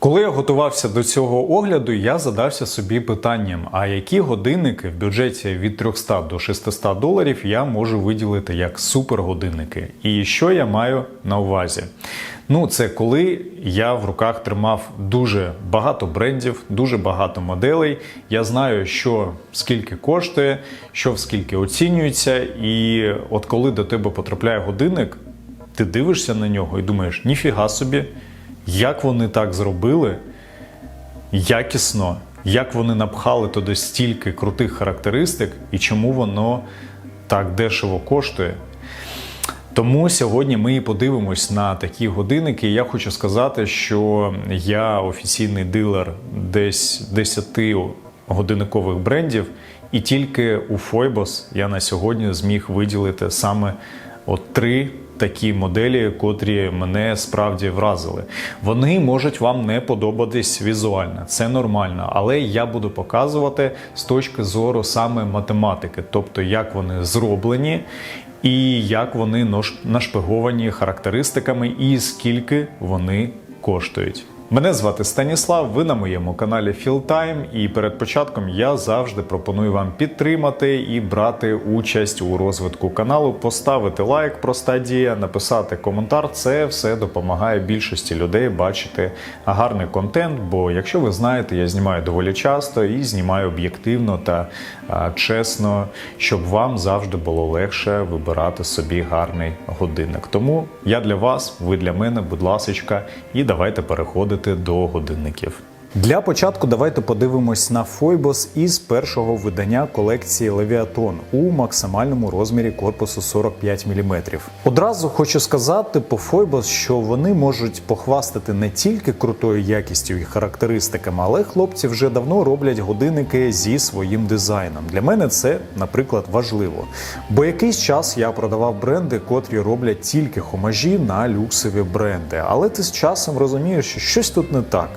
Коли я готувався до цього огляду, я задався собі питанням: а які годинники в бюджеті від 300 до 600 доларів я можу виділити як супергодинники? І що я маю на увазі? Ну, це коли я в руках тримав дуже багато брендів, дуже багато моделей. Я знаю, що скільки коштує, що скільки оцінюється, і от коли до тебе потрапляє годинник, ти дивишся на нього і думаєш, ніфіга собі. Як вони так зробили якісно, як вони напхали туди стільки крутих характеристик і чому воно так дешево коштує. Тому сьогодні ми і подивимось на такі годинники. Я хочу сказати, що я офіційний дилер десь 10 годинникових брендів, і тільки у Foibos я на сьогодні зміг виділити саме от три такі моделі, котрі мене справді вразили. Вони можуть вам не подобатись візуально, це нормально, але я буду показувати з точки зору саме математики, тобто як вони зроблені. І як вони нашпиговані характеристиками, і скільки вони коштують. Мене звати Станіслав. Ви на моєму каналі Філтайм. І перед початком я завжди пропоную вам підтримати і брати участь у розвитку каналу, поставити лайк, проста дія, написати коментар. Це все допомагає більшості людей бачити гарний контент. Бо, якщо ви знаєте, я знімаю доволі часто і знімаю об'єктивно та чесно, щоб вам завжди було легше вибирати собі гарний годинник. Тому я для вас, ви для мене, будь ласочка, і давайте переходити до годинників. Для початку давайте подивимось на Фойбос із першого видання колекції Leviathan у максимальному розмірі корпусу 45 мм. Одразу хочу сказати по Фойбос, що вони можуть похвастати не тільки крутою якістю і характеристиками, але хлопці вже давно роблять годинники зі своїм дизайном. Для мене це, наприклад, важливо. Бо якийсь час я продавав бренди, котрі роблять тільки хомажі на люксові бренди. Але ти з часом розумієш, що щось тут не так.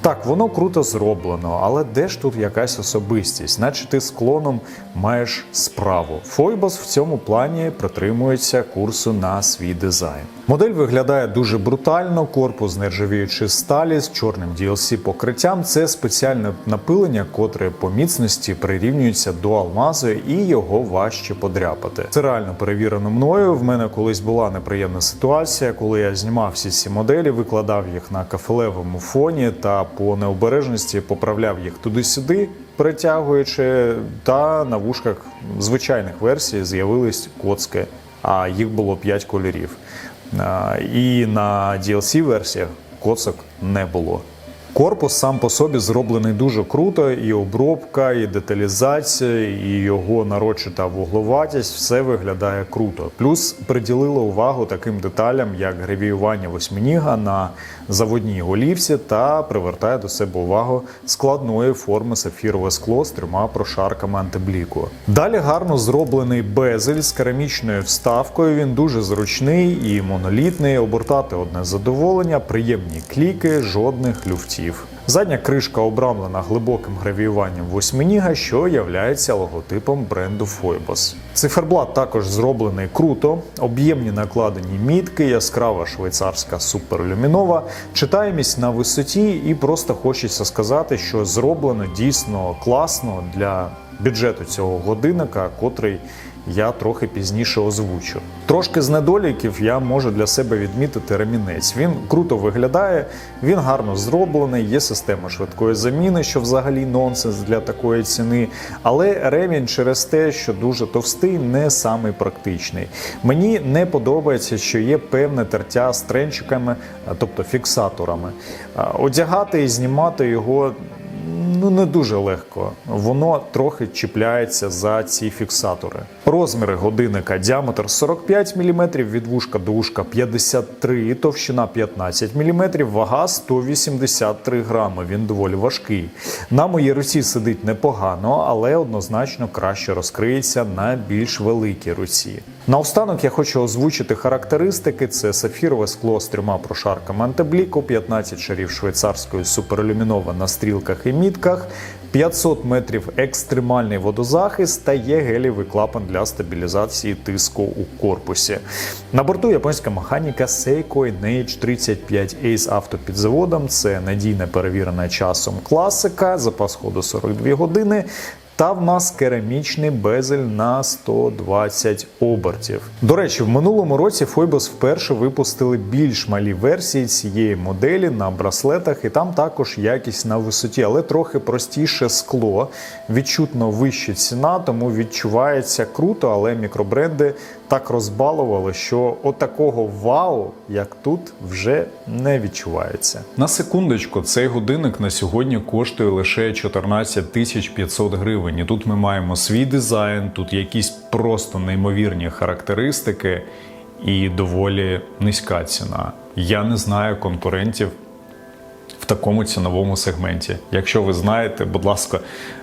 Так, воно круто зроблено, але де ж тут якась особистість, наче ти з клоном маєш справу. Фойбос в цьому плані притримується курсу на свій дизайн. Модель виглядає дуже брутально, корпус з нержавіючої сталі з чорним DLC покриттям. Це спеціальне напилення, котре по міцності прирівнюється до алмазу і його важче подряпати. Це реально перевірено мною. В мене колись була неприємна ситуація, коли я знімав всі ці моделі, викладав їх на кафелевому фоні та по необережності поправляв їх туди-сюди, перетягуючи, та на вушках звичайних версій з'явились коцки, а їх було 5 кольорів. І на DLC-версіях коцок не було. Корпус сам по собі зроблений дуже круто, і обробка, і деталізація, і його нарочита вугловатість все виглядає круто. Плюс приділили увагу таким деталям, як гравіювання восьминіга на заводній голівці та привертає до себе увагу складної форми сапфірове скло з трьома прошарками антибліку. Далі гарно зроблений безель з керамічною вставкою. Він дуже зручний і монолітний. Обертати одне задоволення, приємні кліки, жодних люфтів. Задня кришка обрамлена глибоким гравіюванням восьминіга, що являється логотипом бренду Foibos. Циферблат також зроблений круто, об'ємні накладені мітки, яскрава швейцарська суперлюмінова, читаємість на висоті, і просто хочеться сказати, що зроблено дійсно класно для бюджету цього годинника, котрий я трохи пізніше озвучу. Трошки з недоліків я можу для себе відмітити ремінець. Він круто виглядає, він гарно зроблений, є система швидкої заміни, що взагалі нонсенс для такої ціни. Але ремінь через те, що дуже товстий, не самий практичний. Мені не подобається, що є певне тертя з тренчиками, тобто фіксаторами. Одягати і знімати його ну не дуже легко. Воно трохи чіпляється за ці фіксатори. Розміри годинника діаметр 45 мм, від вушка до вушка 53, товщина 15 мм, вага 183 грами. Він доволі важкий. На моїй руці сидить непогано, але однозначно краще розкриється на більш великій руці. Наостанок я хочу озвучити характеристики: це сапфірове скло з трьома прошарками антибліку, 15 шарів швейцарської супералюмінова на стрілках і мітках. 500 метрів екстремальний водозахист та є гелівий клапан для стабілізації тиску у корпусі. На борту японська механіка Seiko NH35 Ace Auto під заводом. Це надійна перевірена часом класика, запас ходу 42 години. Та в нас керамічний безель на 120 обертів. До речі, в минулому році Фойбос вперше випустили більш малі версії цієї моделі на браслетах, і там також якість на висоті, але трохи простіше скло, відчутно вища ціна, тому відчувається круто, але мікробренди так розбалували, що отакого вау, як тут, вже не відчувається. На секундочку, цей годинник на сьогодні коштує лише 14 тисяч 500 гривень. І тут ми маємо свій дизайн, тут якісь просто неймовірні характеристики і доволі низька ціна. Я не знаю конкурентів в такому ціновому сегменті. Якщо ви знаєте, будь ласка,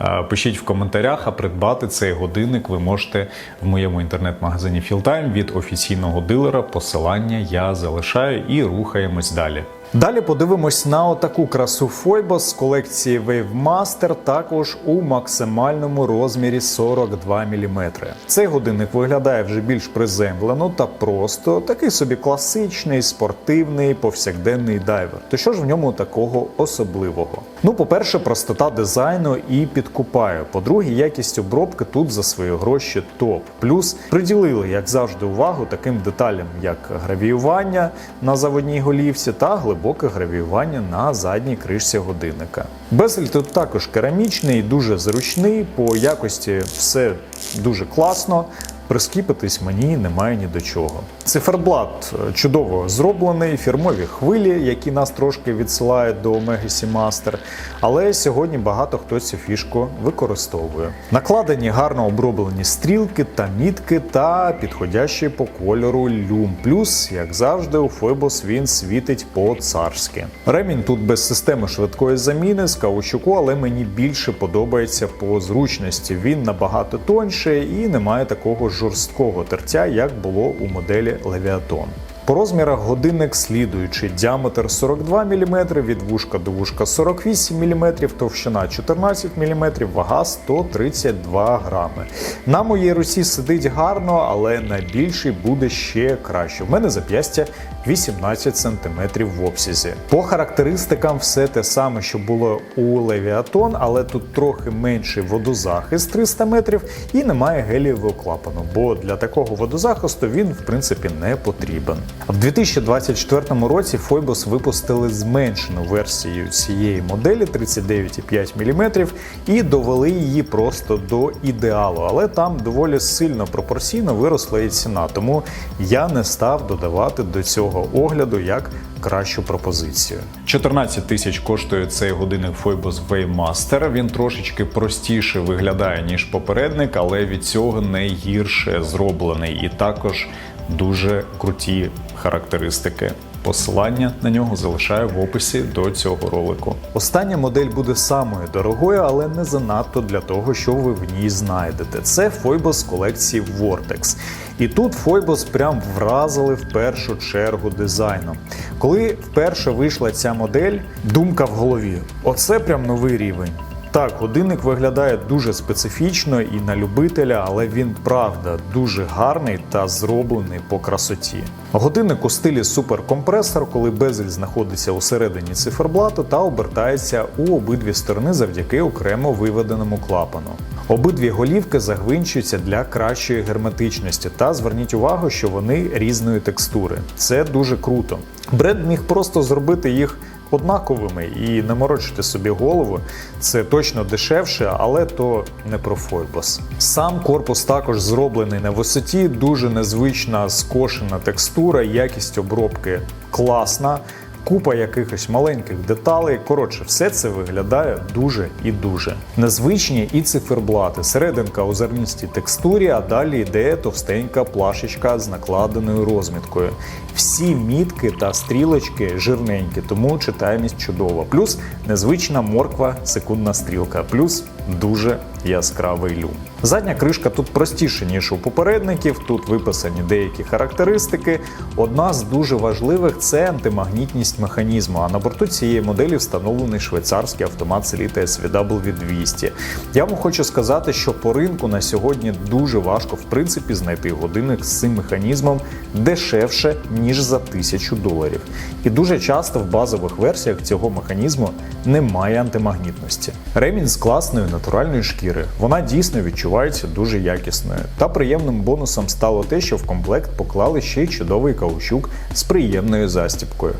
е, пишіть в коментарях, а придбати цей годинник ви можете в моєму інтернет-магазині Fieldtime від офіційного дилера. Посилання я залишаю і рухаємось далі. Далі подивимось на отаку красу Foibos з колекції Wave Master, також у максимальному розмірі 42 мм. Цей годинник виглядає вже більш приземлено та просто такий собі класичний, спортивний, повсякденний дайвер. То що ж в ньому такого особливого? Ну, по-перше, простота дизайну і підкупаю. По-друге, якість обробки тут за свої гроші топ. Плюс приділили, як завжди, увагу таким деталям, як гравіювання на заводній голівці та глибоке гравіювання на задній кришці годинника. Безель тут також керамічний, дуже зручний, по якості все дуже класно. Прискіпитись мені немає ні до чого. Циферблат е, чудово зроблений, фірмові хвилі, які нас трошки відсилають до Omega Master, але сьогодні багато хто цю фішку використовує. Накладені гарно оброблені стрілки та мітки та підходящий по кольору люм. Плюс, як завжди, у Фойбос він світить по-царськи. Ремінь тут без системи швидкої заміни з каучуку, але мені більше подобається по зручності. Він набагато тоньше і не має такого жорсткого тертя, як було у моделі Leviathan. По розмірах годинник слідуючий діаметр 42 мм, від вушка до вушка 48 мм, товщина 14 мм, вага 132 грами. На моїй русі сидить гарно, але на більшій буде ще краще. В мене зап'ястя 18 см в обсязі. По характеристикам все те саме, що було у Leviathan, але тут трохи менший водозахист 300 метрів і немає гелієвого клапану, бо для такого водозахисту він в принципі не потрібен. В 2024 році Foibos випустили зменшену версію цієї моделі 39,5 мм і довели її просто до ідеалу, але там доволі сильно пропорційно виросла і ціна, тому я не став додавати до цього огляду як кращу пропозицію. 14 тисяч коштує цей годинник Foibos Waymaster. Він трошечки простіше виглядає ніж попередник, але від цього не гірше зроблений і також дуже круті характеристики. Посилання на нього залишаю в описі до цього ролику. Остання модель буде самою дорогою, але не занадто для того, що ви в ній знайдете. Це з колекції Vortex. І тут Foibos прям вразили в першу чергу дизайном. Коли вперше вийшла ця модель, думка в голові: оце прям новий рівень. Так, годинник виглядає дуже специфічно і на любителя, але він правда дуже гарний та зроблений по красоті. Годинник у стилі суперкомпресор, коли безель знаходиться у середині циферблату та обертається у обидві сторони завдяки окремо виведеному клапану. Обидві голівки загвинчуються для кращої герметичності, та зверніть увагу, що вони різної текстури. Це дуже круто. Бренд міг просто зробити їх однаковими і не морочити собі голову. Це точно дешевше, але то не про Фойбос. Сам корпус також зроблений на висоті, дуже незвична скошена текстура, якість обробки класна. Купа якихось маленьких деталей. Коротше, все це виглядає дуже і дуже незвичні і циферблати. Серединка у зерністій текстурі, а далі йде товстенька плашечка з накладеною розміткою. Всі мітки та стрілочки жирненькі, тому читаємість чудова. Плюс незвична морква, секундна стрілка, плюс дуже яскравий люм. Задня кришка тут простіша, ніж у попередників. Тут виписані деякі характеристики. Одна з дуже важливих це антимагнітність механізму. А на борту цієї моделі встановлений швейцарський автомат Selita SVW 200. Я вам хочу сказати, що по ринку на сьогодні дуже важко в принципі знайти годинник з цим механізмом дешевше ніж за тисячу доларів. І дуже часто в базових версіях цього механізму немає антимагнітності. Ремінь з класної натуральної шкіри. Вона дійсно відчувається дуже якісною. Та приємним бонусом стало те, що в комплект поклали ще й чудовий каучук з приємною застіпкою.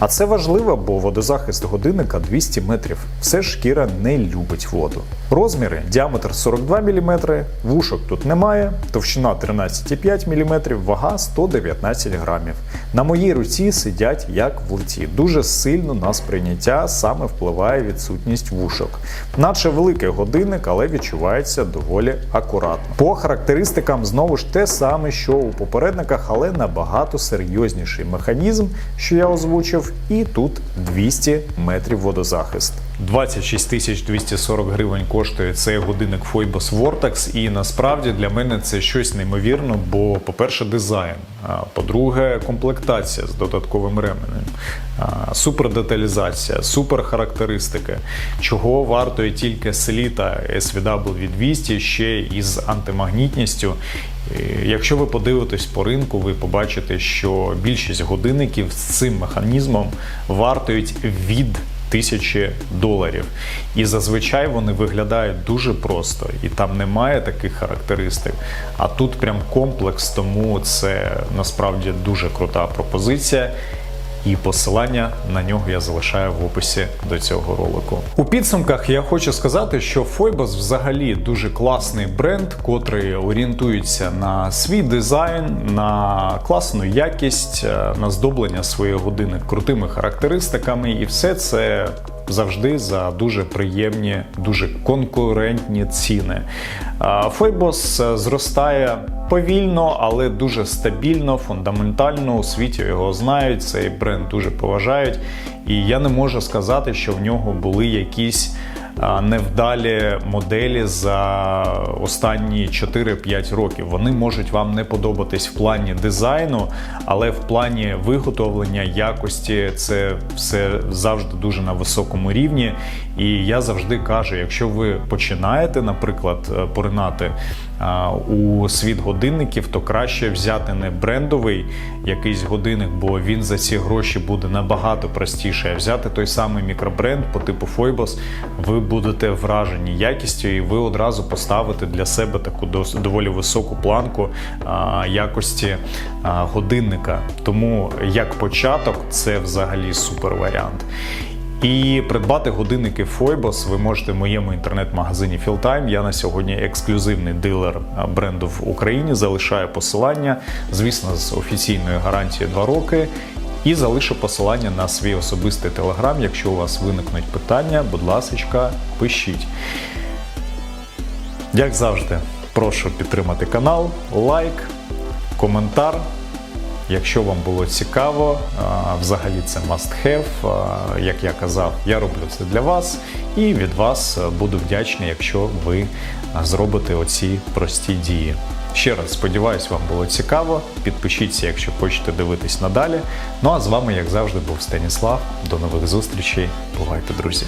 А це важливо, бо водозахист годинника 200 метрів. Все ж шкіра не любить воду. Розміри: діаметр 42 мм, вушок тут немає, товщина 13,5 мм, вага 119 грамів. На моїй руці сидять як в литі. Дуже сильно на сприйняття саме впливає відсутність вушок. Наче великий годинник, але відчувається доволі акуратно. По характеристикам знову ж те саме, що у попередниках, але набагато серйозніший механізм, що я озвучив, і тут 200 метрів водозахист. 26 тисяч 240 гривень коштує цей годинник Phoibos Vortex, і насправді для мене це щось неймовірно, бо, по-перше, дизайн, а по-друге, комплектація з додатковим ременем, а, супердеталізація, суперхарактеристики, чого вартує тільки Selita SVW 200 ще із антимагнітністю. Якщо ви подивитесь по ринку, ви побачите, що більшість годинників з цим механізмом вартують від тисячі доларів. І зазвичай вони виглядають дуже просто, і там немає таких характеристик. А тут прям комплекс, тому це насправді дуже крута пропозиція. І посилання на нього я залишаю в описі до цього ролику. У підсумках я хочу сказати, що Фойбас взагалі дуже класний бренд, котрий орієнтується на свій дизайн, на класну якість, е, на здоблення своєї години крутими характеристиками, і все це завжди за дуже приємні, дуже конкурентні ціни. Фейбос зростає повільно, але дуже стабільно, фундаментально. У світі його знають. Цей бренд дуже поважають. І я не можу сказати, що в нього були якісь невдалі моделі за останні 4-5 років. Вони можуть вам не подобатись в плані дизайну, але в плані виготовлення якості це все завжди дуже на високому рівні. І я завжди кажу: якщо ви починаєте, наприклад, е, поринати у світ годинників, то краще взяти не брендовий якийсь годинник, бо він за ці гроші буде набагато простіше. А взяти той самий мікробренд по типу Phoibos, ви будете вражені якістю, і ви одразу поставите для себе таку доволі високу планку якості годинника. Тому як початок, це взагалі супер варіант. І придбати годинники Phoibos ви можете в моєму інтернет-магазині Fieldtime. Я на сьогодні ексклюзивний дилер бренду в Україні. Залишаю посилання, звісно, з офіційною гарантією 2 роки. І залишу посилання на свій особистий телеграм. Якщо у вас виникнуть питання, будь ласка, пишіть. Як завжди, прошу підтримати канал, лайк, коментар. Якщо вам було цікаво, взагалі це must have. Як я казав, я роблю це для вас, і від вас е, буду вдячний, якщо ви зробите оці прості дії. Ще раз сподіваюсь, вам було цікаво. Підпишіться, якщо хочете дивитись надалі. Ну а з вами, як завжди, був Станіслав. До нових зустрічей. Бувайте, друзі!